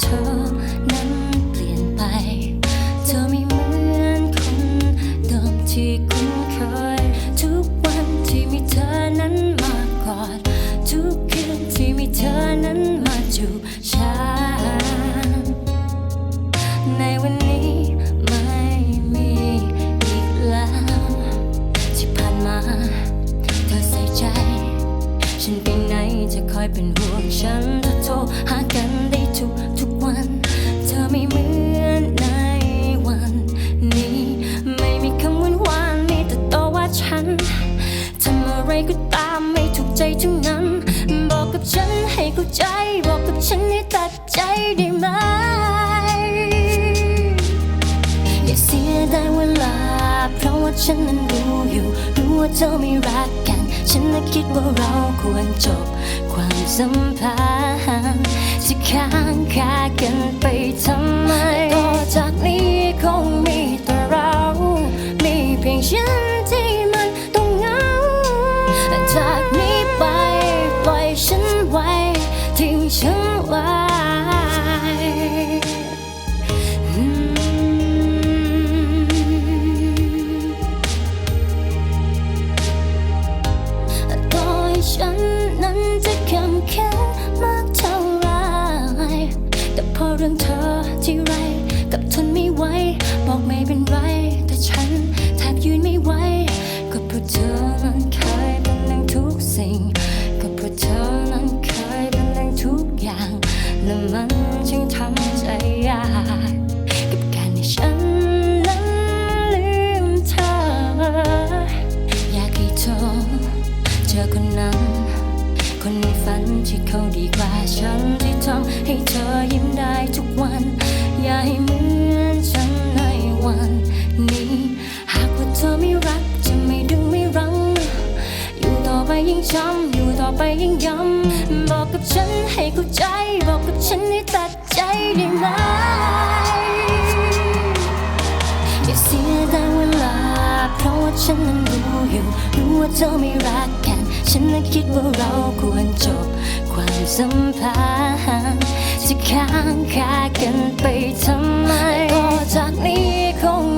เธอนั้นเปลี่ยนไป เธอไม่เหมือนคนเดิมที่คุ้นเคย ทุกวันที่มีเธอนั้นมากอด ทุกคืนที่มีเธอนั้นมาจูบฉันในวันนี้ไม่มีอีกแล้ว ที่ผ่านมา เธอใส่ใจ ฉันไปไหนจะคอยเป็นห่วงฉันจะโทรหา ฉันให้เข้าใจบอกกับฉันให้ตัดใจได้ไหม อย่าเสียดายเวลา เพราะว่าฉันนั้นรู้อยู่ รู้ว่าเธอไม่รักกัน ฉันน่ะคิดว่าเราควรจบ ความสัมพันธ์จะค้างคากันไปทำไม เธอที่ไรกับทนไม่ไหวบอกไม่เป็นไร แต่ฉันแทบยืนไม่ไหวก็เพราะเธอนั้นเคยเป็นดังทุกสิ่ง ก็เพราะเธอนั้นเคยเป็นดังทุกอย่าง และมันจึงทำใจยากกับการที่ฉันนั้นลืมเธอ อยากให้เธอเจอคนนั้น คนในฝันที่เขาดีกว่าฉันที่ทำให้เธอยิ้ม เธอไม่รักจะไม่ดึงไม่รั้ง อยู่ต่อไปยิ่งช้ำอยู่ต่อไปยิ่งย้ำบอกกับฉันให้เข้าใจ บอกกับฉันให้ตัดใจได้ไหมอย่าเสียดายเวลา เพราะว่าฉันนั้นรู้อยู่ รู้ว่าเธอไม่รักกัน ฉันนั้นคิดว่าเราควรจบ ความสัมพันธ์จะค้างคากันไปทำไมต่อจากนี้คง